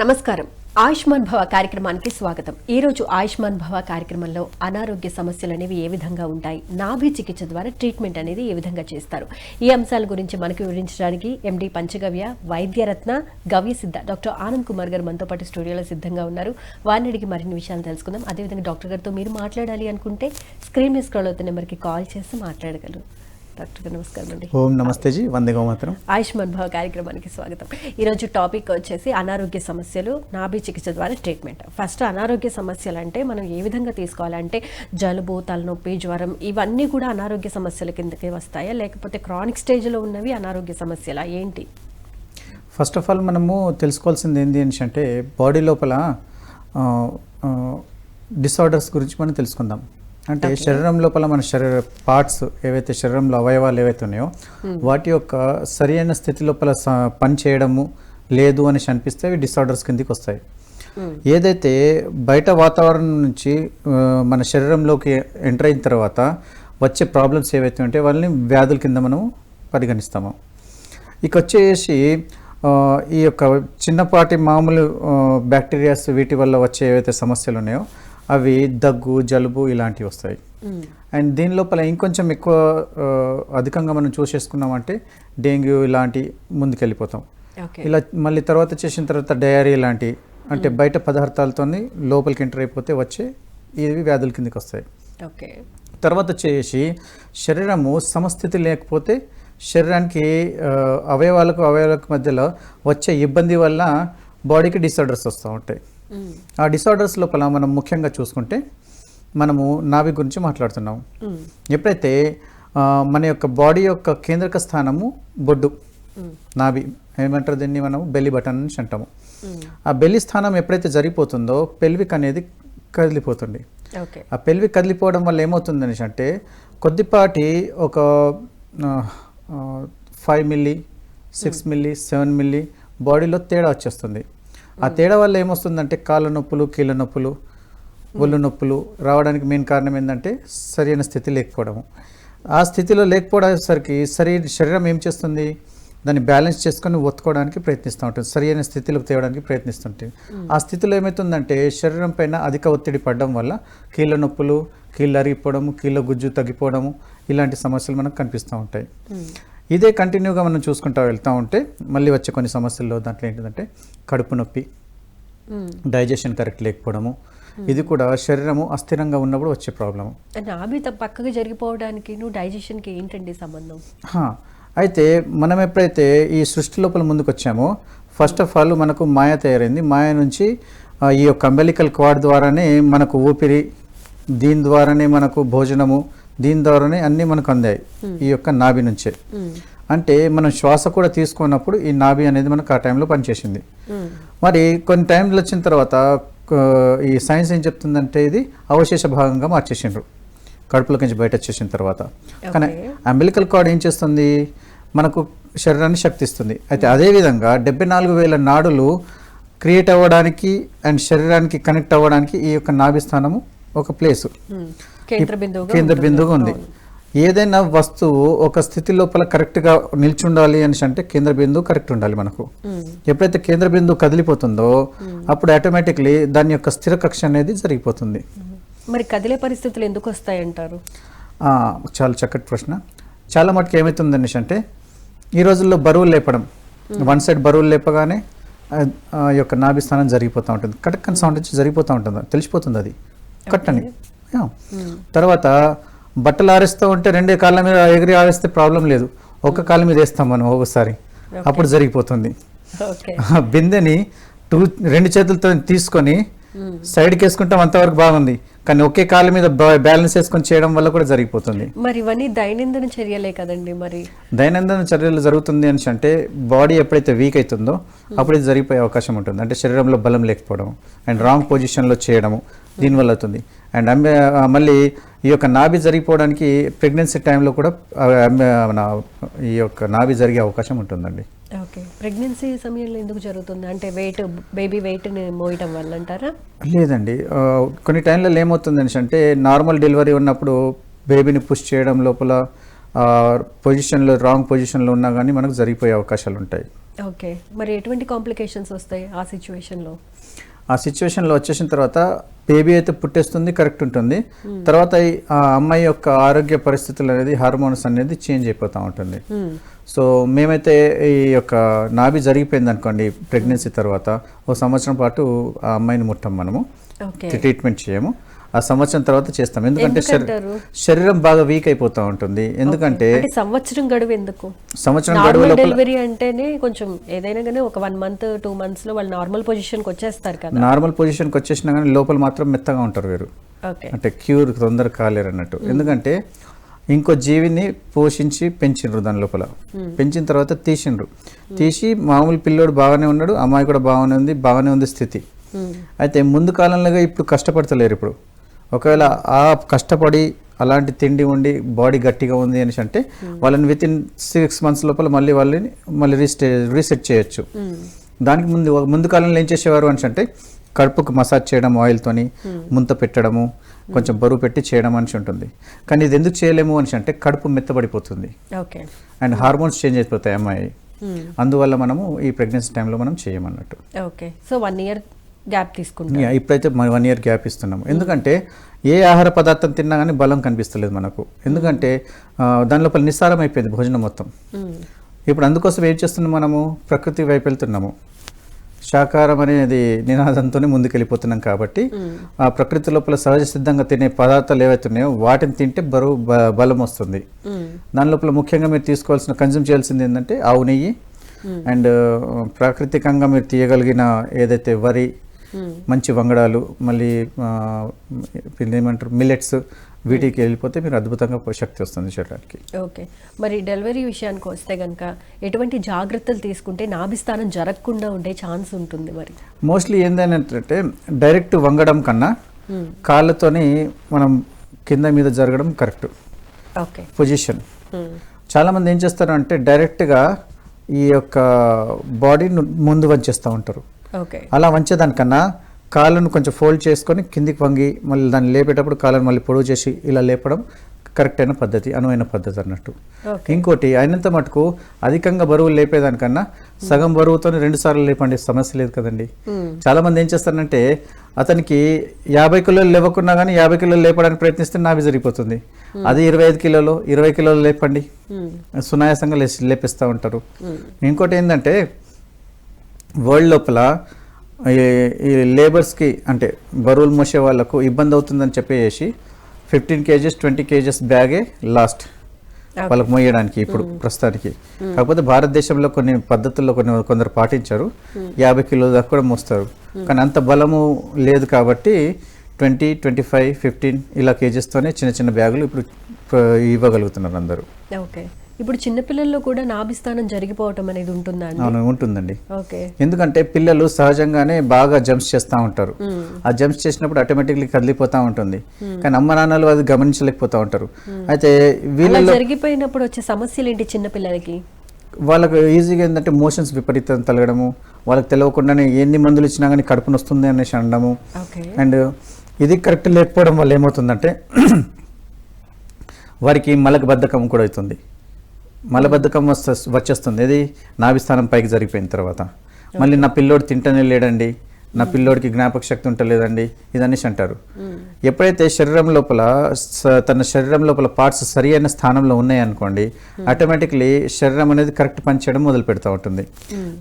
నమస్కారం. ఆయుష్మాన్ భవ కార్యక్రమానికి స్వాగతం. ఈ రోజు ఆయుష్మాన్ భవ కార్యక్రమంలో అనారోగ్య సమస్యలు అనేవి ఏ విధంగా ఉంటాయి? నాభి చికిత్స ద్వారా ట్రీట్మెంట్ అనేది ఏ విధంగా చేస్తారు? ఈ అంశాల గురించి మనకు వివరించడానికి ఎండి పంచగవ్య వైద్యరత్న గవ్య సిద్ధ డాక్టర్ ఆనంద్ కుమార్ గారు మనతో పాటు స్టూడియోలో సిద్ధంగా ఉన్నారు. వారిని అడిగి మరిన్ని విషయాలు తెలుసుకుందాం. అదేవిధంగా డాక్టర్ గారితో మీరు మాట్లాడాలి అనుకుంటే స్క్రీన్ మీద స్క్రోల్ అవుతున్న నెంబర్కి కాల్ చేసి మాట్లాడగలరు. డాక్టర్ గారు నమస్కారం అండి. ఓం నమస్తే జీ వందే మాత్రం ఆయుష్మాన్ భవ కార్యక్రమానికి స్వాగతం. ఈరోజు టాపిక్ వచ్చేసి అనారోగ్య సమస్యలు నాభి చికిత్స ద్వారా ట్రీట్మెంట్. ఫస్ట్ అనారోగ్య సమస్యలు అంటే మనం ఏ విధంగా తీసుకోవాలంటే జలుబు తలనొప్పి జ్వరం ఇవన్నీ కూడా అనారోగ్య సమస్యల కిందకి వస్తాయా? లేకపోతే క్రానిక్ స్టేజ్లో ఉన్నవి అనారోగ్య సమస్యల? ఏంటి? ఫస్ట్ ఆఫ్ ఆల్ మనము తెలుసుకోవాల్సింది ఏంటి అని అంటే బాడీ లోపల డిసార్డర్స్ గురించి మనం తెలుసుకుందాం. అంటే శరీరం లోపల మన శరీర పార్ట్స్ ఏవైతే శరీరంలో అవయవాలు ఏవైతే ఉన్నాయో వాటి యొక్క సరైన స్థితి లోపల పని చేయడము లేదు అని అనిపిస్తే అవి డిసార్డర్స్ కిందకి వస్తాయి. ఏదైతే బయట వాతావరణం నుంచి మన శరీరంలోకి ఎంటర్ అయిన తర్వాత వచ్చే ప్రాబ్లమ్స్ ఏవైతే ఉంటాయో వాళ్ళని వ్యాధుల కింద మనం పరిగణిస్తాము. ఇక వచ్చేసి ఈ యొక్క చిన్నపాటి మామూలు బ్యాక్టీరియాస్ వీటి వల్ల వచ్చే ఏవైతే సమస్యలు ఉన్నాయో అవి దగ్గు జలుబు ఇలాంటివి వస్తాయి. అండ్ దీని లోపల ఇంకొంచెం ఎక్కువ అధికంగా మనం చూసేసుకున్నామంటే డెంగ్యూ ఇలాంటి ముందుకెళ్ళిపోతాం. ఇలా మళ్ళీ తర్వాత చేసిన తర్వాత డయరీ లాంటి అంటే బయట పదార్థాలతో లోపలికి ఎంటర్ అయిపోతే వచ్చే ఇవి వ్యాధుల కిందకి వస్తాయి ఓకే. తర్వాత వచ్చేసి శరీరము సమస్థితి లేకపోతే శరీరానికి అవయవాలకు అవయవాలకు మధ్యలో వచ్చే ఇబ్బంది వల్ల బాడీకి డిసార్డర్స్ వస్తూ ఉంటాయి. ఆ డిసార్డర్స్ లోపల మనం ముఖ్యంగా చూసుకుంటే మనము నాభి గురించి మాట్లాడుతున్నాము. ఎప్పుడైతే మన యొక్క బాడీ యొక్క కేంద్రక స్థానము బొడ్డు నాభి ఏమంటారు దీన్ని మనం? బెల్లి బటన్ నుంచి అంటాము. ఆ బెల్లి స్థానం ఎప్పుడైతే జరిగిపోతుందో పెల్విక్ అనేది కదిలిపోతుంది. ఆ పెల్విక్ కదిలిపోవడం వల్ల ఏమవుతుంది అనేసి అంటే కొద్దిపాటి ఒక five milli six milli seven milli బాడీలో తేడా వచ్చేస్తుంది. ఆ తేడా వల్ల ఏమొస్తుందంటే కాళ్ళ నొప్పులు కీళ్ళ నొప్పులు ఒళ్ళు నొప్పులు రావడానికి మెయిన్ కారణం ఏంటంటే సరైన స్థితి లేకపోవడము. ఆ స్థితిలో లేకపోవడానికి శరీ శరీరం ఏం చేస్తుంది? దాన్ని బ్యాలెన్స్ చేసుకొని ఒత్తుకోవడానికి ప్రయత్నిస్తూ ఉంటుంది. సరైన స్థితిలోకి తేవడానికి ప్రయత్నిస్తుంటుంది. ఆ స్థితిలో ఏమవుతుందంటే శరీరం పైన అధిక ఒత్తిడి పడడం వల్ల కీళ్ళ నొప్పులు కీళ్ళు అరిగిపోవడము కీళ్ళ గుజ్జు తగ్గిపోవడము ఇలాంటి సమస్యలు మనకు కనిపిస్తూ ఉంటాయి. ఇదే కంటిన్యూగా మనం చూసుకుంటూ వెళ్తూ ఉంటే మళ్ళీ వచ్చే కొన్ని సమస్యల్లో దాంట్లో ఏంటంటే కడుపు నొప్పి డైజెషన్ కరెక్ట్ లేకపోవడము ఇది కూడా శరీరము అస్థిరంగా ఉన్నప్పుడు వచ్చే ప్రాబ్లము. నాభి పక్కకు జరిగిపోవడానికి డైజెషన్కి ఏంటండి సంబంధం? అయితే మనం ఎప్పుడైతే ఈ సృష్టి లోపల ముందుకు వచ్చామో ఫస్ట్ ఆఫ్ ఆల్ మనకు మాయ తయారైంది. మాయ నుంచి ఈ యొక్క అంబెలికల్ కార్డ్ ద్వారానే మనకు ఊపిరి దీని ద్వారానే మనకు భోజనము దీని ద్వారానే అన్నీ మనకు అందాయి. ఈ యొక్క నాభి నుంచే. అంటే మనం శ్వాస కూడా తీసుకున్నప్పుడు ఈ నాభి అనేది మనకు ఆ టైంలో పనిచేసింది. మరి కొన్ని టైంలు వచ్చిన తర్వాత ఈ సైన్స్ ఏం చెప్తుందంటే ఇది అవశేష భాగంగా మార్చేసిండ్రు. కడుపులోకి నుంచి బయట వచ్చేసిన తర్వాత. కానీ. అంబిలికల్ కార్డ్ ఏం చేస్తుంది? మనకు శరీరాన్ని శక్తిస్తుంది. అయితే అదే విధంగా డెబ్బై నాలుగు వేల నాడులు క్రియేట్ అవ్వడానికి అండ్ శరీరానికి కనెక్ట్ అవ్వడానికి ఈ యొక్క నాభి స్థానము ఒక ప్లేస్. కేంద్ర బిందువుగా ఉంది. ఏదైనా వస్తువు ఒక స్థితి లోపల కరెక్ట్గా నిల్చుండాలి అని అంటే కేంద్ర బిందువు కరెక్ట్ ఉండాలి మనకు. ఎప్పుడైతే కేంద్ర బిందువు కదిలిపోతుందో అప్పుడు ఆటోమేటిక్లీ దాని యొక్క స్థిర కక్ష అనేది జరిగిపోతుంది. మరి కదిలే పరిస్థితులు ఎందుకు వస్తాయంటారు ఆ, చాలా చక్కటి ప్రశ్న. చాలా మటుకు ఏమవుతుంది అనేసి అంటే ఈ రోజుల్లో బరువులు లేపడం. వన్ సైడ్ బరువులు లేపగానే యొక్క నాభి స్థానం జరిగిపోతూ ఉంటుంది. కటక్ అని సౌండ్ వచ్చి జరిగిపోతూ ఉంటుంది. తెలిసిపోతుంది అది. కట్ అని యా. తర్వాత బట్టలు ఆరేస్తూ ఉంటే రెండే కాళ్ళ మీద ఎగిరి ఆరేస్తే ప్రాబ్లం లేదు. ఒక కాళ్ళ మీద వేస్తాం మనం ఒకసారి. అప్పుడు జరిగిపోతుంది. బిందెని టూ రెండు చేతులతో తీసుకొని సైడ్కి వేసుకుంటాం అంతవరకు బాగుంది. కానీ ఒకే కాళ్ళ మీద బ్యాలెన్స్ వేసుకొని చేయడం వల్ల కూడా జరిగిపోతుంది. మరి ఇవన్నీ దైనందిన చర్యలే కదండి మరి? దైనందిన చర్యలు జరుగుతుంది అని అంటే బాడీ ఎప్పుడైతే వీక్ అవుతుందో అప్పుడు ఇది జరిగిపోయే అవకాశం ఉంటుంది. అంటే శరీరంలో బలం లేకపోవడం అండ్ రాంగ్ పొజిషన్లో చేయడము దీనివల్ల అవుతుంది. అండ్ ఆ, మళ్ళీ ఈ యొక్క నాభి జరిగిపోవడానికి ప్రెగ్నెన్సీ టైంలో కూడా మన ఈ యొక్క నాభి జరిగే అవకాశం ఉంటుందండి. ఓకే. ప్రెగ్నెన్సీ సమయంలో ఎందుకు జరుగుతుంది? అంటే వెయిట్ బేబీ వెయిట్ని మోయటం వల్ల అంటారా? లేదండి. కొన్ని టైంలలో ఏమవుతుంది అంటే నార్మల్ డెలివరీ ఉన్నప్పుడు బేబీని పుష్ చేయడం లోపల పొజిషన్లో రాంగ్ పొజిషన్లో ఉన్నా కానీ మనకు జరిగిపోయే అవకాశాలు ఉంటాయి. ఓకే. మరి ఎటువంటి కాంప్లికేషన్స్ వస్తాయి ఆ సిచ్యువేషన్లో? ఆ సిచ్యువేషన్లో వచ్చేసిన తర్వాత బేబీ అయితే పుట్టేస్తుంది కరెక్ట్ ఉంటుంది. తర్వాత ఆ అమ్మాయి యొక్క ఆరోగ్య పరిస్థితులు అనేది హార్మోన్స్ అనేది చేంజ్ అయిపోతూ ఉంటుంది. సో మేమైతే ఈ యొక్క నాభి జరిగిపోయింది అనుకోండి ప్రెగ్నెన్సీ తర్వాత ఓ సంవత్సరం పాటు ఆ అమ్మాయిని ముట్టం మనము. ట్రీట్మెంట్ చేయము. ఆ సంవత్సరం తర్వాత చేస్తాం. ఎందుకంటే? శరీరం బాగా వీక్ అయిపోతూ ఉంటుంది. ఎందుకంటే సంవత్సరం గడువు ఎందుకు? సంవత్సరం గడువు డెలివరీ అంటేనే కొంచెం ఏదైనా కానీ ఒక వన్ మంత్ టూ మంత్స్లో వాళ్ళు నార్మల్ పొజిషన్కి వచ్చేస్తారు కదా. నార్మల్ పొజిషన్కి వచ్చేసినా కానీ లోపల మాత్రం మెత్తగా ఉంటారు వీరు. అంటే క్యూర్ తొందర కాలేరు అన్నట్టు. ఎందుకంటే ఇంకో జీవిని పోషించి పెంచిండ్రు దాని లోపల. పెంచిన తర్వాత తీసిండ్రు తీసి మామూలు పిల్లోడు బాగానే ఉన్నాడు అమ్మాయి కూడా బాగానే ఉంది బాగానే ఉంది స్థితి. అయితే ముందు కాలంలో ఇప్పుడు కష్టపడతలేరు ఇప్పుడు. ఒకవేళ ఆ కష్టపడి అలాంటి తిండి ఉండి బాడీ గట్టిగా ఉంది అనేసి అంటే వాళ్ళని విత్ ఇన్ సిక్స్ మంత్స్ లోపల మళ్ళీ వాళ్ళని మళ్ళీ రీస్టే రీసెట్ చేయొచ్చు. దానికి ముందు ముందు కాలంలో ఏం చేసేవారు అని అంటే కడుపుకు మసాజ్ చేయడం ఆయిల్తోని ముంత పెట్టడము కొంచెం బరువు పెట్టి చేయడం అనేసి ఉంటుంది. కానీ ఇది ఎందుకు చేయలేము అనేసి అంటే కడుపు మెత్తబడిపోతుంది. ఓకే. అండ్ హార్మోన్స్ చేంజ్ అయిపోతాయి అమ్మాయి. అందువల్ల మనము ఈ ప్రెగ్నెన్సీ టైంలో మనం చేయమన్నట్టు. Okay. So one year gap తీసుకుంటాం ఇప్పుడైతే వన్ ఇయర్ గ్యాప్ ఇస్తున్నాము. ఎందుకంటే ఏ ఆహార పదార్థం తిన్నా కానీ బలం కనిపిస్తలేదు మనకు. ఎందుకంటే దాని లోపల నిస్సారం అయిపోయింది భోజనం మొత్తం. ఇప్పుడు అందుకోసం ఏం చేస్తున్నాం మనము? ప్రకృతి వైపు వెళ్తున్నాము. శాకాహారం అనేది నినాదంతోనే ముందుకెళ్ళిపోతున్నాం కాబట్టి ఆ ప్రకృతి లోపల సహజ సిద్ధంగా తినే పదార్థాలు ఏవైతే ఉన్నాయో వాటిని తింటే బరువు బలం వస్తుంది. దాని లోపల ముఖ్యంగా మీరు తీసుకోవాల్సిన కన్జ్యూమ్ చేయాల్సింది ఏంటంటే ఆవు నెయ్యి. అండ్ ప్రాకృతికంగా మీరు తీయగలిగిన ఏదైతే వరి మంచి వంగడాలు మళ్ళీ ఏమంటారు మిల్లెట్స్ వీటికి వెళ్ళిపోతే మీరు అద్భుతంగా శక్తి వస్తుంది శరీరానికి ఓకే. మరి డెలివరీ విషయానికి వస్తే కనుక ఎటువంటి జాగ్రత్తలు తీసుకుంటే నాభిస్థానం జరగకుండా ఉండే ఛాన్స్ ఉంటుంది మరి? మోస్ట్లీ ఏంటంటే డైరెక్ట్ వంగడం కన్నా కాళ్ళతోని మనం కింద మీద జరగడం కరెక్ట్. ఓకే. పొజిషన్ చాలామంది ఏం చేస్తారు అంటే డైరెక్ట్గా ఈ యొక్క బాడీని ముందు వంచేస్తూ ఉంటారు. అలా వంచేదానికన్నా కాళ్ళను కొంచెం ఫోల్డ్ చేసుకొని కిందికి వంగి మళ్ళీ దాన్ని లేపేటప్పుడు కాళ్ళను మళ్ళీ పొడవు చేసి ఇలా లేపడం కరెక్ట్ అయిన పద్ధతి అనువైన పద్ధతి అన్నట్టు. ఇంకోటి అయినంత మటుకు అధికంగా బరువులు లేపేదానికన్నా సగం బరువుతో రెండు సార్లు లేపండి సమస్య లేదు కదండి. చాలా మంది ఏం చేస్తారంటే అతనికి యాభై కిలోలు లేవకున్నా కానీ యాభై కిలోలు లేపడానికి ప్రయత్నిస్తే నాభి జరిగిపోతుంది. అది ఇరవై ఐదు కిలోలు ఇరవై కిలోలు లేపండి. సునాయాసంగా లేచి లేపిస్తూ ఉంటారు. ఇంకోటి ఏంటంటే వరల్డ్ లోపల ఈ- లేబర్స్కి అంటే బరువులు మోసే వాళ్ళకు ఇబ్బంది అవుతుందని చెప్పేసి ఫిఫ్టీన్ కేజెస్ ట్వంటీ కేజెస్ బ్యాగే లాస్ట్ వాళ్ళకి మోయడానికి ఇప్పుడు ప్రస్తుతానికి. కాకపోతే భారతదేశంలో కొన్ని పద్ధతుల్లో కొన్ని కొందరు పాటించారు. యాభై కిలోల దాకా కూడా మోస్తారు. కానీ అంత బలము లేదు కాబట్టి ట్వంటీ ట్వంటీ ఫైవ్ ఫిఫ్టీన్ ఇలా కేజెస్తోనే చిన్న చిన్న బ్యాగులు ఇప్పుడు ఇవ్వగలుగుతున్నారు అందరూ. ఓకే ఇప్పుడు చిన్నపిల్లల్లో కూడా నాభిస్థానం జరిగిపోవటం అనేది ఉంటుందా అవును ఉంటుందండి. ఓకే. ఎందుకంటే పిల్లలు సహజంగానే బాగా జంప్స్ చేస్తూ ఉంటారు. ఆ జంప్స్ చేసినప్పుడు ఆటోమేటిక్లీ కదిలిపోతూ ఉంటుంది. కానీ అమ్మ నాన్నలు అది గమనించలేకపోతూ ఉంటారు. అయితే అలా వీళ్ళలో జరిగిపోయినప్పుడు వచ్చే సమస్యలు ఏంటి చిన్నపిల్లలకి? వాళ్ళకు ఈజీగా ఏంటంటే మోషన్స్ విపరీతం తలగడము. వాళ్ళకి తెలియకుండానే ఎన్ని మందులు ఇచ్చినా కానీ కడుపున వస్తుంది అనేసి అనడము. అండ్ ఇది కరెక్ట్ లేకపోవడం వల్ల ఏమవుతుందంటే వారికి మలబద్ధకం కూడా అవుతుంది. మలబద్ధకం వస్త వచ్చేస్తుంది. ఇది నాభిస్థానం పైకి జరిగిపోయిన తర్వాత. మళ్ళీ నా పిల్లోడు తింటనే లేడండి. నా పిల్లోడికి జ్ఞాపక శక్తి ఉంటలేదండి. ఇదనేసి అంటారు. ఎప్పుడైతే శరీరం లోపల తన శరీరం లోపల పార్ట్స్ సరి అయిన స్థానంలో ఉన్నాయనుకోండి ఆటోమేటిక్లీ శరీరం అనేది కరెక్ట్ పనిచేయడం మొదలు పెడతా ఉంటుంది.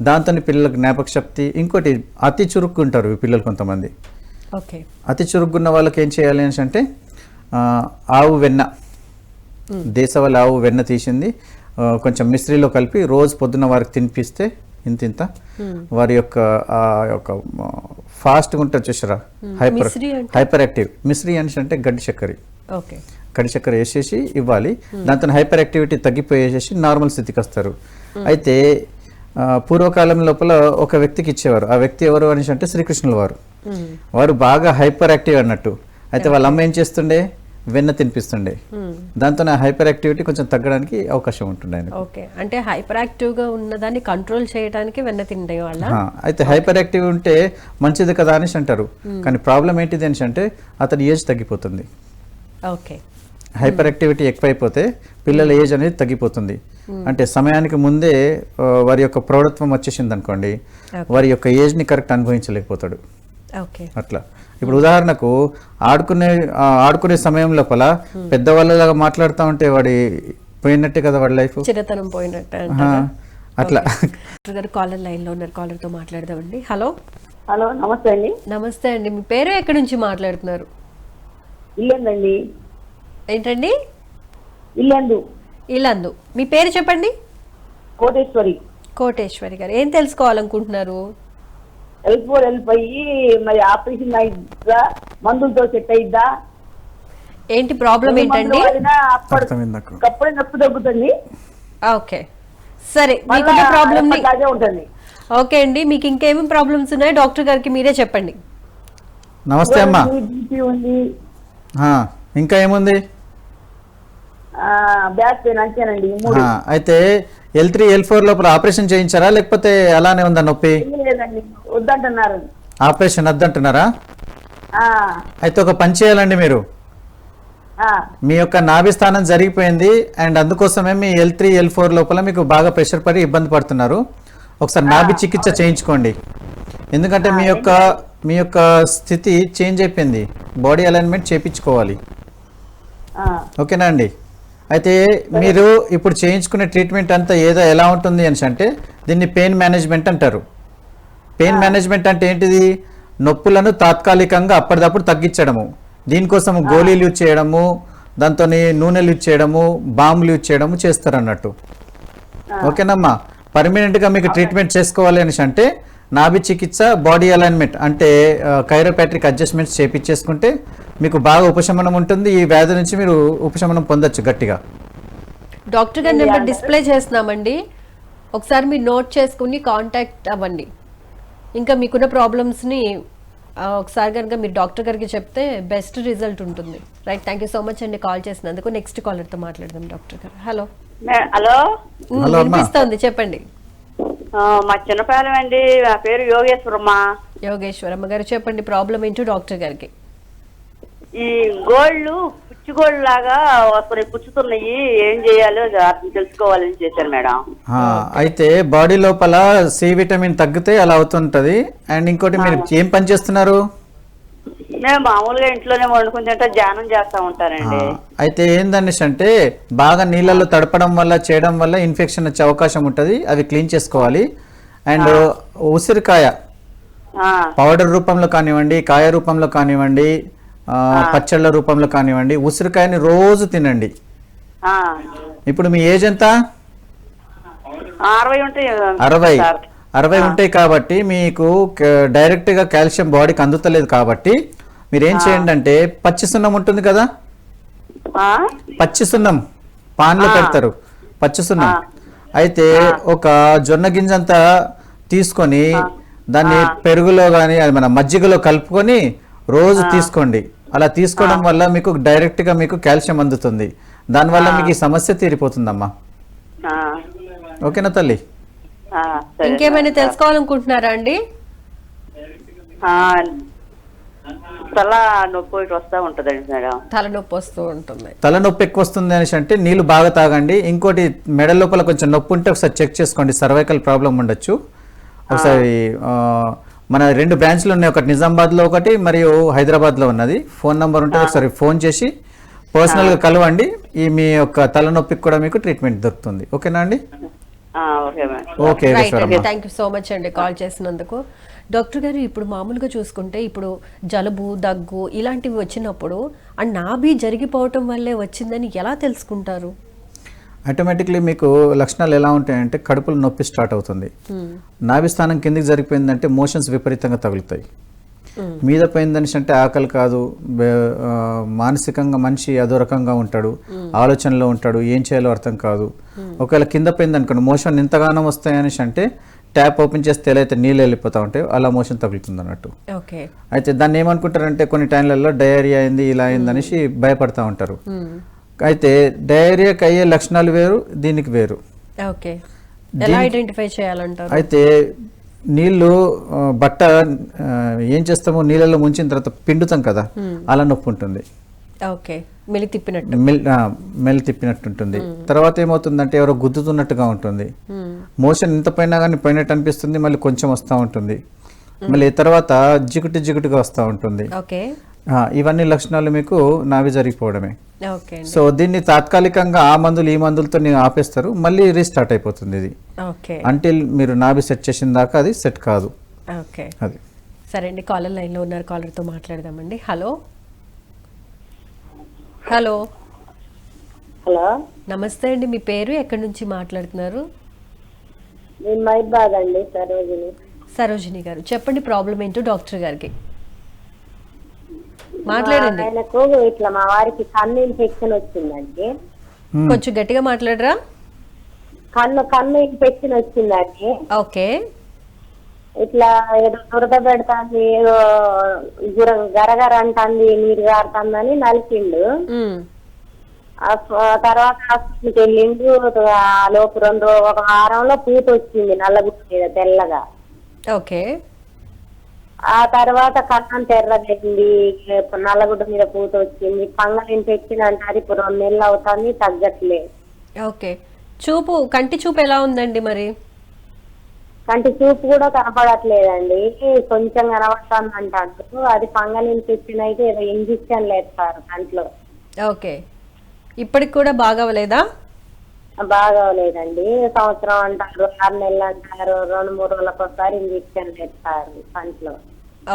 దాంతో పిల్లలకు జ్ఞాపక శక్తి ఇంకోటి అతి చురుకు ఉంటారు ఈ పిల్లలు కొంతమంది. ఓకే. అతి చురుగ్గున్న వాళ్ళకి ఏం చేయాలి అంటే ఆవు వెన్న. దేశవాళ ఆవు వెన్న తీసింది. కొంచెం మిశ్రీలో కలిపి రోజు పొద్దున్న వారికి తినిపిస్తే ఇంత ఇంత. వారి యొక్క ఆ యొక్క ఫాస్ట్గా ఉంటుంది చూసారా? హైపర్? హైపర్ యాక్టివ్ మిశ్రీ అనేసి అంటే గడ్డి చక్కెర. ఓకే కడి చక్కెర వేసేసి ఇవ్వాలి. దాంతో హైపర్ యాక్టివిటీ తగ్గిపోయేసేసి నార్మల్ స్థితికి వస్తారు. అయితే ఆ, పూర్వకాలం లోపల ఒక వ్యక్తికి ఇచ్చేవారు. ఆ వ్యక్తి ఎవరు అనేసి అంటే శ్రీకృష్ణుల వారు. వారు బాగా హైపర్ యాక్టివ్ అన్నట్టు. అయితే వాళ్ళ అమ్మ ఏం చేస్తుండే? వెన్న తినిపిస్తుండే. దాంతో ఆ హైపర్ యాక్టివిటీ కొంచెం తగ్గడానికి అవకాశం ఉంటుండే ఓకే అంటే హైపర్ యాక్టివ్గా ఉన్నదాన్ని కంట్రోల్ చేయడానికి వెన్న వాళ్ళ ఆ, అయితే హైపర్ యాక్టివ్ ఉంటే మంచిది కదా అనేసి అంటారు. కానీ ప్రాబ్లం ఏంటిది అనేసి అంటే అతని ఏజ్ తగ్గిపోతుంది. ఓకే హైపర్ యాక్టివిటీ ఎక్కువైపోతే పిల్లల ఏజ్ అనేది తగ్గిపోతుంది. అంటే సమయానికి ముందే వారి యొక్క ప్రౌఢత్వం వచ్చేసింది అనుకోండి వారి యొక్క ఏజ్ని కరెక్ట్ అనుభవించలేకపోతాడు. అట్లా. ఇప్పుడు ఉదాహరణకు ఆడుకునే ఆడుకునే సమయం లోపల పెద్దవాళ్ళలాగా మాట్లాడుతూ ఉంటే వాడి పోయినట్టే కదా వాడి లైఫ్? చిన్నతనం పోయినట్టు అట్లా. గారు కాలర్ లైన్లో ఉన్నారు కాలర్తో మాట్లాడదామండి. హలో. హలో నమస్తే అండి. నమస్తే అండి. మీ పేరు ఎక్కడి నుంచి మాట్లాడుతున్నారు? ఇల్లందండి. ఏంటండి? ఇల్లందు. ఇల్లందు. మీ పేరు చెప్పండి? కోటేశ్వరి. కోటేశ్వరి గారు. ఏం తెలుసుకోవాలనుకుంటున్నారు? ఎల్ ఫోర్ ఎల్ప్ అయ్యి మరి ఆపరేషన్ అయిద్దా? మందులతో సెట్ అయిద్దా? ఏంటి ప్రాబ్లం ఏంటండి? అప్పుడు నొప్పి తగ్గుతుంది. ఓకే. సరే మీకున్న ని ఎప్పటిలాగే ఉంటుంది. ఓకే అండి మీకు ఇంకేమేమి ప్రాబ్లమ్స్ ఉన్నాయో? డాక్టర్ గారికి మీరే చెప్పండి. నమస్తే అమ్మా. బీపీ ఉంది? ఆ, ఇంకా ఏముంది? అయితే ఎల్ త్రీ ఎల్ ఫోర్ లోపల ఆపరేషన్ చేయించారా? లేకపోతే అలానే ఉందా నొప్పి? ఏమీ లేదండి. వద్దంటున్నారు. ఆపరేషన్ వద్దంటున్నారా? అయితే ఒక పని చేయాలండి మీరు. మీ యొక్క నాభి స్థానం జరిగిపోయింది అండ్ అందుకోసమే మీ ఎల్ త్రీ ఎల్ ఫోర్ లోపల మీకు బాగా ప్రెషర్ పడి ఇబ్బంది పడుతున్నారు. ఒకసారి నాభి చికిత్స చేయించుకోండి. ఎందుకంటే మీ యొక్క మీ యొక్క స్థితి చేంజ్ అయిపోయింది. బాడీ అలైన్మెంట్ చేయించుకోవాలి ఓకేనా అండి? అయితే మీరు ఇప్పుడు చేయించుకునే ట్రీట్మెంట్ అంతా ఏదో ఎలా ఉంటుంది అని అంటే దీన్ని పెయిన్ మేనేజ్మెంట్ అంటారు. పెయిన్ మేనేజ్మెంట్ అంటే ఏంటిది? నొప్పులను తాత్కాలికంగా అప్పటిదప్పుడు తగ్గించడము. దీనికోసం గోళీలు యూజ్ చేయడము దాంతో నూనెలు యూజ్ చేయడము బాంబులు యూజ్ చేయడము చేస్తారు అన్నట్టు ఓకేనమ్మా? పర్మనెంట్గా మీకు ట్రీట్మెంట్ చేసుకోవాలి అనేసి అంటే నాభి చికిత్స బాడీ అలైన్మెంట్ అంటే కైరోపాట్రిక్ అడ్జస్ట్మెంట్స్ చేపించేసుకుంటే మీకు బాగా ఉపశమనం ఉంటుంది. ఈ వ్యాధి నుంచి మీరు ఉపశమనం పొందొచ్చు గట్టిగా. డాక్టర్ గారి నెంబర్ డిస్ప్లే చేస్తున్నామండి. ఒకసారి మీరు నోట్ చేసుకుని కాంటాక్ట్ అవ్వండి. ఇంకా మీకున్న ప్రాబ్లమ్స్ని ఒకసారి కనుక మీరు డాక్టర్ గారికి చెప్తే బెస్ట్ రిజల్ట్ ఉంటుంది. Right thank you so much అండి కాల్ చేసినందుకు. నెక్స్ట్ కాలర్తో మాట్లాడదాం డాక్టర్ గారు. హలో. హలో. వినిపిస్తోంది చెప్పండి. మా చిన్నపాలెం అండి నా పేరు యోగేశ్వరమ్మ. యోగేశ్వరమ్మ గారు చెప్పండి ప్రాబ్లం ఏంటో డాక్టర్ గారికి. ఈ గోళ్ళు పుచ్చి గోళ్ళు లాగా కొన్ని పుచ్చుతున్నాయి. ఏం చేయాలో అర్థం తెలుసుకోవాలని చేశాను మేడం. ఆ, అయితే బాడీ లోపల సి విటమిన్ తగ్గితే అలా అవుతుంటది. అండ్ ఇంకోటి మీరు ఏం పని చేస్తున్నారు? మామూలుగా ఇంట్లోనే వండుకుని తింటే ధ్యానం చేస్తా ఉంటానండి అయితే ఏందనేసి అంటే బాగా నీళ్ళల్లో తడపడం వల్ల చేయడం వల్ల ఇన్ఫెక్షన్ వచ్చే అవకాశం ఉంటుంది. అవి క్లీన్ చేసుకోవాలి. అండ్ ఉసిరికాయ పౌడర్ రూపంలో కానివ్వండి కాయ రూపంలో కానివ్వండి పచ్చళ్ళ రూపంలో కానివ్వండి ఉసిరికాయని రోజు తినండి. ఇప్పుడు మీ ఏజ్ ఎంత? అరవై ఉంటాయి అరవై. అరవై ఉంటాయి కాబట్టి మీకు డైరెక్ట్గా కాల్షియం బాడీకి అందుతలేదు కాబట్టి మీరు ఏం చేయండి అంటే పచ్చి సున్నం ఉంటుంది కదా? పచ్చి సున్నం పాన్లో పెడతారు పచ్చి సున్నం. అయితే ఒక జొన్న గింజంతా తీసుకొని దాన్ని పెరుగులో కానీ అది మన మజ్జిగలో కలుపుకొని రోజు తీసుకోండి. అలా తీసుకోవడం వల్ల మీకు డైరెక్ట్గా మీకు కాల్షియం అందుతుంది. దానివల్ల మీకు ఈ సమస్య తీరిపోతుందమ్మా. ఓకేనా తల్లి? ఇంకేమైనా తెలుసుకోవాలనుకుంటున్నారా అండి? ఆ, తల నొప్పి ఇటు వస్తా ఉంటదండి మేడం. తలనొప్పి వస్తూ ఉంటుంది. తలనొప్పి ఎక్కువ వస్తుంది అనేసి అంటే నీళ్ళు బాగా తాగండి. ఇంకోటి మెడ లోపల కొంచెం నొప్పి ఉంటే ఒకసారి చెక్ చేసుకోండి. సర్వైకల్ ప్రాబ్లం ఉండొచ్చు. ఒకసారి మన రెండు బ్రాంచ్లు ఉన్నాయి. ఒకటి నిజామాబాద్లో ఒకటి మరియు హైదరాబాద్లో ఉన్నది. ఫోన్ నంబర్ ఉంటే ఒకసారి ఫోన్ చేసి పర్సనల్గా కలవండి. ఈ మీ యొక్క తలనొప్పికి కూడా మీకు ట్రీట్మెంట్ దొరుకుతుంది. ఓకేనా అండి? Okay thank you so much అండి కాల్ చేసినందుకు. డాక్టర్ గారు ఇప్పుడు మామూలుగా చూసుకుంటే ఇప్పుడు జలుబు దగ్గు ఇలాంటివి వచ్చినప్పుడు ఆ నాభి జరిగిపోవటం వల్లే వచ్చిందని ఎలా తెలుసుకుంటారు? ఆటోమేటిక్లీ మీకు లక్షణాలు ఎలా ఉంటాయంటే కడుపులో నొప్పి స్టార్ట్ అవుతుంది. నాభి స్థానం కిందికి జరిగిపోయిందంటే మోషన్స్ విపరీతంగా తగులుతాయి. మీద పోయిందనేసి అంటే ఆకలి కాదు మానసికంగా మనిషి అదో రకంగా ఉంటాడు ఆలోచనలో ఉంటాడు ఏం చేయాలో అర్థం కాదు. ఒకవేళ కింద పోయింది అనుకోండి మోషన్ ఎంతగానో వస్తాయనేసి అంటే ట్యాప్ ఓపెన్ చేస్తే ఎలా అయితే నీళ్ళు వెళ్ళిపోతా ఉంటాయో అలా మోషన్ తగులుతుంది అన్నట్టు. ఓకే. అయితే దాన్ని ఏమనుకుంటారంటే కొన్ని టైంలలో డయేరియా అయింది ఇలా అయింది అనేసి భయపడతా ఉంటారు. అయితే డయేరియాకి అయ్యే లక్షణాలు వేరు దీనికి వేరు. ఓకే. ఎలా ఐడెంటిఫై చేయాలంటారు? అయితే నీళ్ళు బట్ట ఏం చేస్తామో నీళ్ళలో ముంచిన తర్వాత పిండుతాం కదా అలా నొప్పి ఉంటుంది. ఓకే. మెలి తిప్పినట్టు. మెల్ మెల్ తిప్పినట్టుంటుంది. తర్వాత ఏమవుతుందంటే ఎవరో గుద్దుతున్నట్టుగా ఉంటుంది. మోషన్ ఎంత పోయినా కానీ పోయినట్టు అనిపిస్తుంది మళ్ళీ కొంచెం వస్తూ ఉంటుంది. మళ్ళీ తర్వాత జిగుటు జిగుటుగా వస్తూ ఉంటుంది. ఇవన్నీ లక్షణాలు మీకు నావి జరిగిపోవడమే. సో దీన్ని తాత్కాలికంగా ఆ మందులు ఈ మందులతో నేను ఆపేస్తారు మళ్ళీ రీస్టార్ట్ అయిపోతుంది ఇది. ఓకే. అంటిల్ మీరు నాభి సెట్ చేసిన దాకా అది సెట్ కాదు. ఓకే. అది. సరే అండి కాలర్ లైన్లో ఉన్నారు కాలర్తో మాట్లాడదామండి. హలో హలో హలో నమస్తే అండి మీ పేరు? ఎక్కడి నుంచి మాట్లాడుతున్నారు? నేను మైబాద్ అండి సరోజిని. సరోజిని గారు. చెప్పండి ప్రాబ్లం ఏంటో డాక్టర్ గారికి. మాట్లాడండి. ఆయనకు ఇట్లా మా వారికి కన్ను ఇన్ఫెక్షన్ వచ్చిందండి. కొంచెం గట్టిగా మాట్లాడరా? కన్ను కన్ను ఇన్ఫెక్షన్ వచ్చిందండి. ఓకే. ఇట్లా ఏదో దురద పెడతాంది ఏదో గుర గరగర అంటుంది నీరు గారుతుందని నలిపిండు. తర్వాత హాస్పిటల్కి వెళ్ళిండు ఆ లోపు రెండు ఒక వారంలో పూత వచ్చింది నల్లగుట్టు మీద తెల్లగా. ఓకే. ఆ తర్వాత కన్నం తెర్రగైంది నల్లగుడ్డ మీద పూత వచ్చింది ఫంగల్ ఇన్ఫెక్షన్ అంటారు ఇప్పుడు రెండు నెలలు అవుతుంది తగ్గట్లే. ఓకే. చూపు కంటి చూపు ఎలా ఉందండి మరి? కంటి చూపు కూడా కనపడట్లేదండి. కొంచెం కనబడుతుంది అంటారు అది ఫంగల్ ఇన్ఫెక్షన్ అయితే ఏదో ఇంజక్షన్ వేస్తారు కంట్లో. ఓకే. ఇప్పటికి కూడా బాగవలేదా బాగా లేదండి సంవత్సరం అంటారు ఆరు నెలలు అంటారు రెండు మూడు రోజులకు ఒకసారి ఇంజక్షన్ వేస్తారు కంట్లో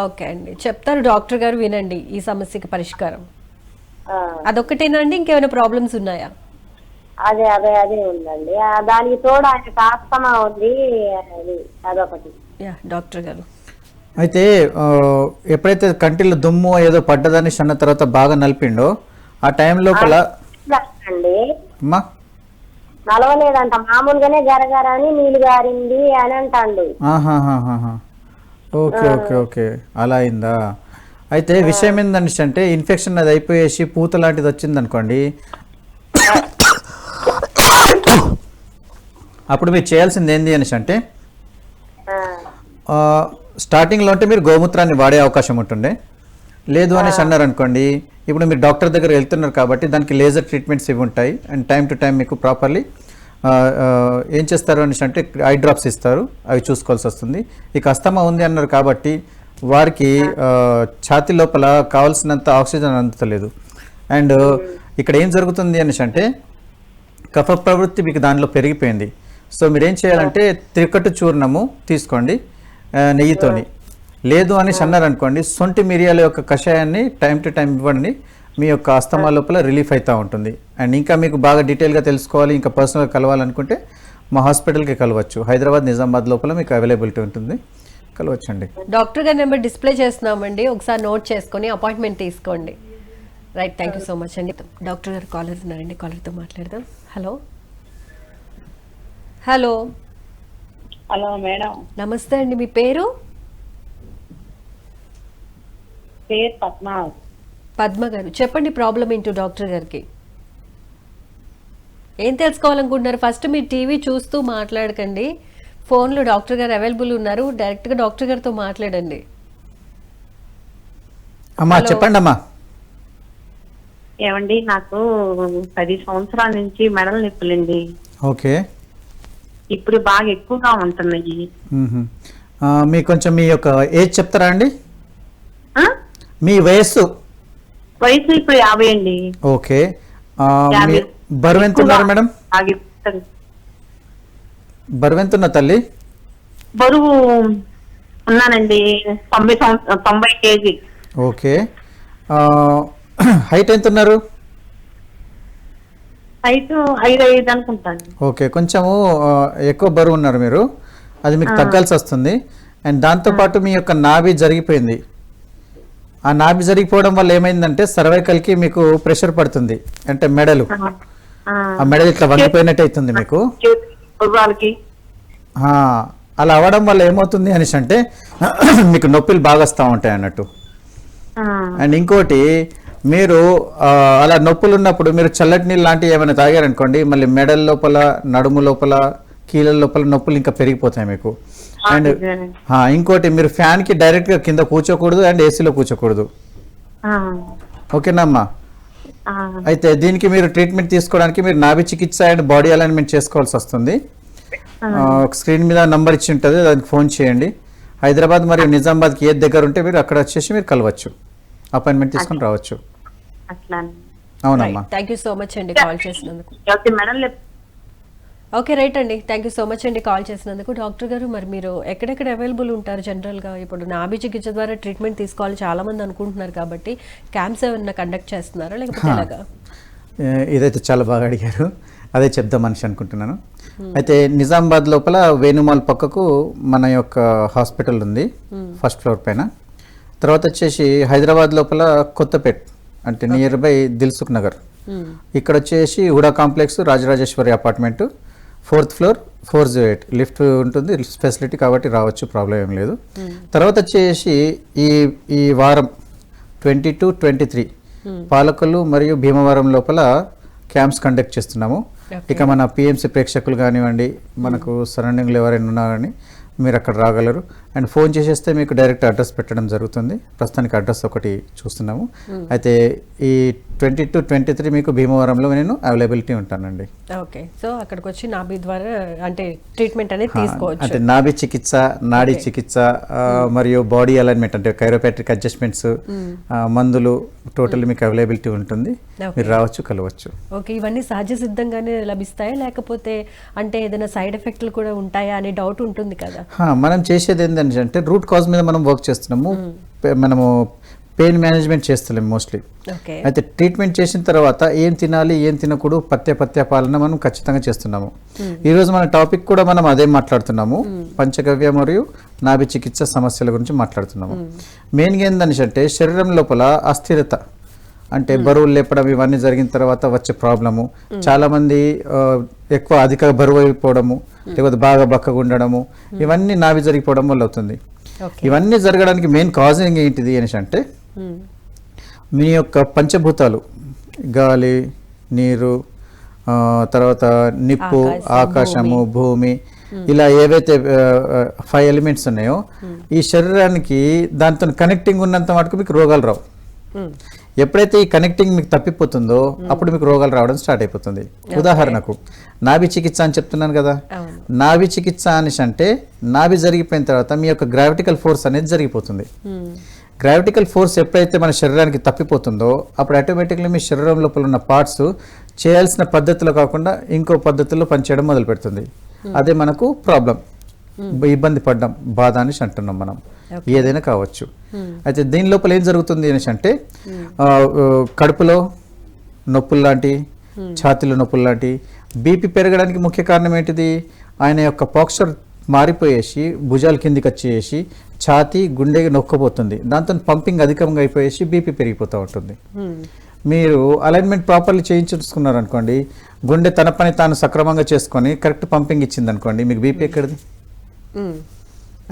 ఓకే అండి. చెప్తారు డాక్టర్ గారు వినండి ఈ సమస్యకి పరిష్కారం. ఆ, అదొక్కటేనా అండి ఇంకేమైనా ప్రాబ్లమ్స్ ఉన్నాయా? అదే అదే అదే ఉందండి. ఆ, దానికి తోడు ఆయన ఆస్తమా ఉంది అది అదొకటి. యా డాక్టర్ గారు. అయితే ఆ, ఎప్పుడైతే కంటిలో దుమ్ము ఏదో పడ్డదని అన్న తర్వాత బాగా నలిపిండో ఆ టైం లోపల అండి అమ్మా. నలవలేదంట. మామూలుగానే గరగర అని నీళ్ళు గారింది అని అంటాడు. Okay okay okay. అలా అయిందా? అయితే విషయం ఏంటంటే అంటే ఇన్ఫెక్షన్ అది అయిపోయేసి పూత లాంటిది వచ్చింది అనుకోండి అప్పుడు మీరు చేయాల్సింది ఏంది అనేసి అంటే స్టార్టింగ్లో అంటే మీరు గోమూత్రాన్ని వాడే అవకాశం ఉంటుండే. లేదు అనేసి అన్నారు అనుకోండి ఇప్పుడు మీరు డాక్టర్ దగ్గర వెళ్తున్నారు కాబట్టి దానికి లేజర్ ట్రీట్మెంట్స్ ఇవి ఉంటాయి. అండ్ టైం టు టైం మీకు ప్రాపర్లీ ఏం చేస్తారు అనేసి అంటే ఐ డ్రాప్స్ ఇస్తారు. అవి చూసుకోవాల్సి వస్తుంది. ఇక అస్తమా ఉంది అన్నారు కాబట్టి వారికి ఛాతీ లోపల కావాల్సినంత ఆక్సిజన్ అందుతలేదు. అండ్ ఇక్కడ ఏం జరుగుతుంది అనేసి అంటే కఫ ప్రవృత్తి మీకు దానిలో పెరిగిపోయింది. సో మీరు ఏం చేయాలంటే త్రికట్టు చూర్ణము తీసుకోండి నెయ్యితోని. లేదు అని అన్నారనుకోండి సొంటి మిరియాల యొక్క కషాయాన్ని టైం టు టైం ఇవ్వండి మీ యొక్క అస్తమా లోపల రిలీఫ్ అవుతూ ఉంటుంది. అండ్ ఇంకా మీకు బాగా డీటెయిల్గా తెలుసుకోవాలి ఇంకా పర్సనల్గా కలవాలనుకుంటే మా హాస్పిటల్కి కలవచ్చు. హైదరాబాద్ నిజామాబాద్ లోపల మీకు అవైలబిలిటీ ఉంటుంది. కలవచ్చండి. డాక్టర్ గారి నెంబర్ డిస్ప్లే చేస్తున్నామండి. ఒకసారి నోట్ చేసుకొని అపాయింట్మెంట్ తీసుకోండి. Right thank you so much అండి. డాక్టర్ గారు కాలర్ ఉన్నారండి కాలర్తో మాట్లాడదాం. హలో. హలో. Hello madam. నమస్తే అండి. మీ పేరు? పేరు పద్మావతి పద్మ గారు. చెప్పండి ప్రాబ్లం ఏంటో డాక్టర్ గారికి. ఏం తెలుసుకోవాలనుకుంటున్నారు? ఫస్ట్ మీరు టీవీ చూస్తూ మాట్లాడకండి. ఫోన్లో డాక్టర్ గారు అవైలబుల్ ఉన్నారు. డైరెక్ట్గా డాక్టర్ గారితో మాట్లాడండి. అమ్మా చెప్పండి అమ్మా ఏమండి నాకు పది సంవత్సరాల నుంచి మెడల నొప్పులండి. ఓకే. ఇప్పుడు బాగా ఎక్కువగా ఉంటున్నాయి. మీ కొంచెం మీ యొక్క ఏజ్ చెప్తారా అండి? మీ వయస్సు? వయసు ఇప్పుడు యాభై అండి. ఓకే. బరువు ఎంత ఉన్నారు మేడం. బరువు ఎంత ఉన్న తల్లి? బరువు ఉన్నానండి తొంభై తొంభై కేజీ. ఓకే. హైట్ ఎంత ఉన్నారు? హైట్ ఐదు ఐదు అనుకుంటాను. ఓకే. కొంచెము ఎక్కువ బరువు ఉన్నారు మీరు. అది మీకు తగ్గాల్సి వస్తుంది. అండ్ దాంతోపాటు మీ యొక్క నాభి జరిగిపోయింది. ఆ నాభి జరిగిపోవడం వల్ల ఏమైందంటే సర్వైకల్కి మీకు ప్రెషర్ పడుతుంది అంటే మెడలు. ఆ. మెడలు ఇట్లా వంగిపోయినట్టు అవుతుంది మీకు? అలా అవ్వడం వల్ల ఏమవుతుంది అనేసి అంటే మీకు నొప్పులు బాగా వస్తూ ఉంటాయి అన్నట్టు. అండ్ ఇంకోటి మీరు అలా నొప్పులు ఉన్నప్పుడు మీరు చల్లటి నీళ్ళు లాంటివి ఏమైనా తాగారనుకోండి మళ్ళీ మెడల లోపల నడుము లోపల కీళ్ళ లోపల నొప్పులు ఇంకా పెరిగిపోతాయి మీకు. అండ్ ఇంకోటి మీరు ఫ్యాన్కి డైరెక్ట్గా కింద కూర్చోకూడదు అండ్ ఏసీలో కూర్చోకూడదు. ఆ. ఓకేనా అమ్మా ఆ, అయితే దీనికి మీరు ట్రీట్మెంట్ తీసుకోవడానికి మీరు నాభి చికిత్స అండ్ బాడీ అలైన్మెంట్ చేసుకోవాల్సి వస్తుంది. స్క్రీన్ మీద నంబర్ ఇచ్చి ఉంటుంది దానికి ఫోన్ చేయండి. హైదరాబాద్ మరియు నిజామాబాద్కి ఏది దగ్గర ఉంటే మీరు అక్కడ వచ్చేసి మీరు కలవచ్చు. అపాయింట్మెంట్ తీసుకొని రావచ్చు. అవునమ్మా. థ్యాంక్ యూ సో మచ్ అండి కాల్ చేసినందుకు. ఓకే రైట్ అండి. థ్యాంక్ యూ సో మచ్ అండి కాల్ చేసినందుకు. డాక్టర్ గారు మరి మీరు ఎక్కడెక్కడ అవైలబుల్ ఉంటారు జనరల్గా ఇప్పుడు నాభి చికిత్స ద్వారా ట్రీట్మెంట్ తీసుకోవాలి చాలా మంది అనుకుంటున్నారు కాబట్టి క్యాంప్స్ ఏమైనా కండక్ట్ చేస్తున్నారా? లేకపోతే ఎలాగా? ఇదైతే చాలా బాగా అడిగారు. అదే చెప్దాం మనిషి అనుకుంటున్నాను. అయితే నిజామాబాద్ లోపల వేణుమాల్ పక్కకు మన యొక్క హాస్పిటల్ ఉంది ఫస్ట్ ఫ్లోర్ పైన. తర్వాత వచ్చేసి హైదరాబాద్ లోపల కొత్తపేట్ అంటే నియర్ బై దిల్సుఖ్ నగర్ ఇక్కడ వచ్చేసి HUDA complex Rajarajeshwari apartment fourth floor four zero eight. Lift ఉంటుంది ఫెసిలిటీ కాబట్టి రావచ్చు ప్రాబ్లం ఏం లేదు. తర్వాత వచ్చేసి ఈ ఈ వారం twenty two twenty three. Palakollu మరియు భీమవరం లోపల క్యాంప్స్ కండక్ట్ చేస్తున్నాము. ఇక మన పిఎంసి ప్రేక్షకులు కానివ్వండి మనకు సరౌండింగ్లో ఎవరైనా ఉన్నా కానీ మీరు అక్కడ రాగలరు. అండ్ ఫోన్ చేసేస్తే మీకు డైరెక్ట్ అడ్రస్ పెట్టడం జరుగుతుంది. ప్రస్తుతానికి అడ్రస్ ఒకటి చూస్తున్నాము. అయితే ఈ ట్వంటీ టు ట్వంటీ త్రీ మీకు భీమవరంలో నేను అవైలబిలిటీ ఉంటానండి. ఓకే. సో అక్కడికి వచ్చి నాభి ద్వారా అంటే ట్రీట్మెంట్ అనేది అంటే తీసుకోవచ్చు. నాభి చికిత్స నాడీ చికిత్స ఆ, మరియు బాడీ అలైన్మెంట్ అంటే కైరోపాట్రిక్ అడ్జస్ట్మెంట్స్ మందులు టోటల్ మీకు అవైలబిలిటీ ఉంటుంది. మీరు రావచ్చు కలవచ్చు. ఓకే. ఇవన్నీ సహజ సిద్ధంగానే లభిస్తాయా? లేకపోతే అంటే ఏదైనా సైడ్ ఎఫెక్ట్లు కూడా ఉంటాయా? అనే డౌట్ ఉంటుంది కదా. మనం చేసేది ఏంటంటే రూట్ కాజ్ మీద మనం వర్క్ చేస్తున్నాము. మనము పెయిన్ మేనేజ్మెంట్ చేస్తలేము మోస్ట్లీ. అయితే ట్రీట్మెంట్ చేసిన తర్వాత ఏం తినాలి ఏం తినకూడదు పత్య పత్య పాలన మనం ఖచ్చితంగా చేస్తున్నాము. ఈరోజు మన టాపిక్ కూడా మనం అదే మాట్లాడుతున్నాము. పంచగవ్య మరియు నాభి చికిత్స సమస్యల గురించి మాట్లాడుతున్నాము. మెయిన్గా ఏంటంటే శరీరం లోపల అస్థిరత అంటే బరువులు లేపడం ఇవన్నీ జరిగిన తర్వాత వచ్చే ప్రాబ్లము. చాలా మంది ఆ, ఎక్కువ అధిక బరువు అయిపోవడము లేకపోతే బాగా బక్కగా ఉండడము ఇవన్నీ నావి జరిగిపోవడం వల్ల అవుతుంది. ఇవన్నీ జరగడానికి మెయిన్ కాజింగ్ ఏంటిది అనేసి అంటే మీ యొక్క పంచభూతాలు గాలి నీరు తర్వాత నిప్పు ఆకాశం, ఆకాశము భూమి. ఇలా ఏవైతే ఫైవ్ ఎలిమెంట్స్ ఉన్నాయో ఈ శరీరానికి దాంతో కనెక్టింగ్ ఉన్నంత మటుకు మీకు రోగాలు రావు. ఎప్పుడైతే ఈ కనెక్టింగ్ మీకు తప్పిపోతుందో అప్పుడు మీకు రోగాలు రావడం స్టార్ట్ అయిపోతుంది. ఉదాహరణకు నాభి చికిత్స అని చెప్తున్నాను కదా. నాభి చికిత్స అనేసి అంటే నాభి జరిగిపోయిన తర్వాత మీ యొక్క గ్రావిటికల్ ఫోర్స్ అనేది జరిగిపోతుంది. గ్రావిటికల్ ఫోర్స్ ఎప్పుడైతే మన శరీరానికి తప్పిపోతుందో అప్పుడు ఆటోమేటిక్లీ మీ శరీరం లోపల ఉన్న పార్ట్స్ చేయాల్సిన పద్ధతిలో కాకుండా ఇంకో పద్ధతిలో పనిచేయడం మొదలు పెడుతుంది అదే మనకు ప్రాబ్లం ఇబ్బంది పడ్డం బాధ అనేసి అంటున్నాం మనం. ఏదైనా కావచ్చు. అయితే దీని లోపల ఏం జరుగుతుంది అనేసి అంటే కడుపులో నొప్పులు లాంటి ఛాతీలో నొప్పులు లాంటి బీపీ పెరగడానికి ముఖ్య కారణం ఏంటిది? ఆయన యొక్క పాక్చర్ మారిపోయేసి భుజాల కిందికి వచ్చేసి ఛాతీ గుండె నొక్కపోతుంది. దాంతో పంపింగ్ అధికంగా అయిపోయేసి బీపీ పెరిగిపోతూ ఉంటుంది. మీరు అలైన్మెంట్ ప్రాపర్లీ చేయించుకున్నారు అనుకోండి గుండె తన పని తాను సక్రమంగా చేసుకొని కరెక్ట్ పంపింగ్ ఇచ్చింది అనుకోండి మీకు బీపీ ఎక్కడిది?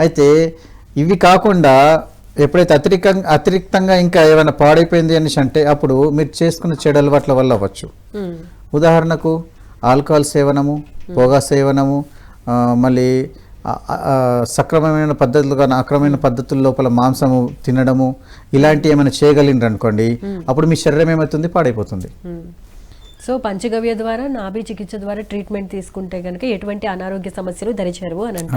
అయితే ఇవి కాకుండా ఎప్పుడైతే అతిరిక అతిరిక్తంగా ఇంకా ఏమైనా పాడైపోయింది అనేసి అంటే అప్పుడు మీరు చేసుకున్న చెడు అలవాట్ల వల్ల అవ్వచ్చు. ఉదాహరణకు ఆల్కహాల్ సేవనము పొగా సేవనము మళ్ళీ సక్రమమైన పద్ధతులు కానీ అక్రమమైన పద్ధతుల లోపల మాంసము తినడము ఇలాంటి ఏమైనా చేయగలిగినారు అనుకోండి అప్పుడు మీ శరీరం ఏమవుతుంది? పాడైపోతుంది. సో పంచగవ్య ద్వారా నాభి చికిత్స ద్వారా ట్రీట్మెంట్ తీసుకుంటే కనుక ఎటువంటి అనారోగ్య సమస్యలు దరిచేరవు అని అంటారు.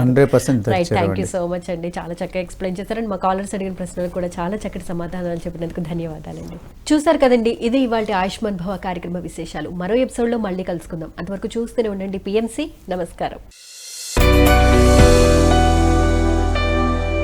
Right thank you so much అండి. చాలా చక్కగా ఎక్స్ప్లెయిన్ చేశారండి మా కాలర్స్ అడిగిన ప్రశ్నలకు కూడా చాలా చక్కటి సమాధానాలు చెప్పినందుకు ధన్యవాదాలండి. చూసారు కదండి ఇది ఇవాళ ఆయుష్మాన్ భవ కార్యక్రమ విశేషాలు. మరో ఎపిసోడ్లో మళ్ళీ కలుసుకుందాం. అంతవరకు చూస్తూనే ఉండండి. పిఎంసి నమస్కారం.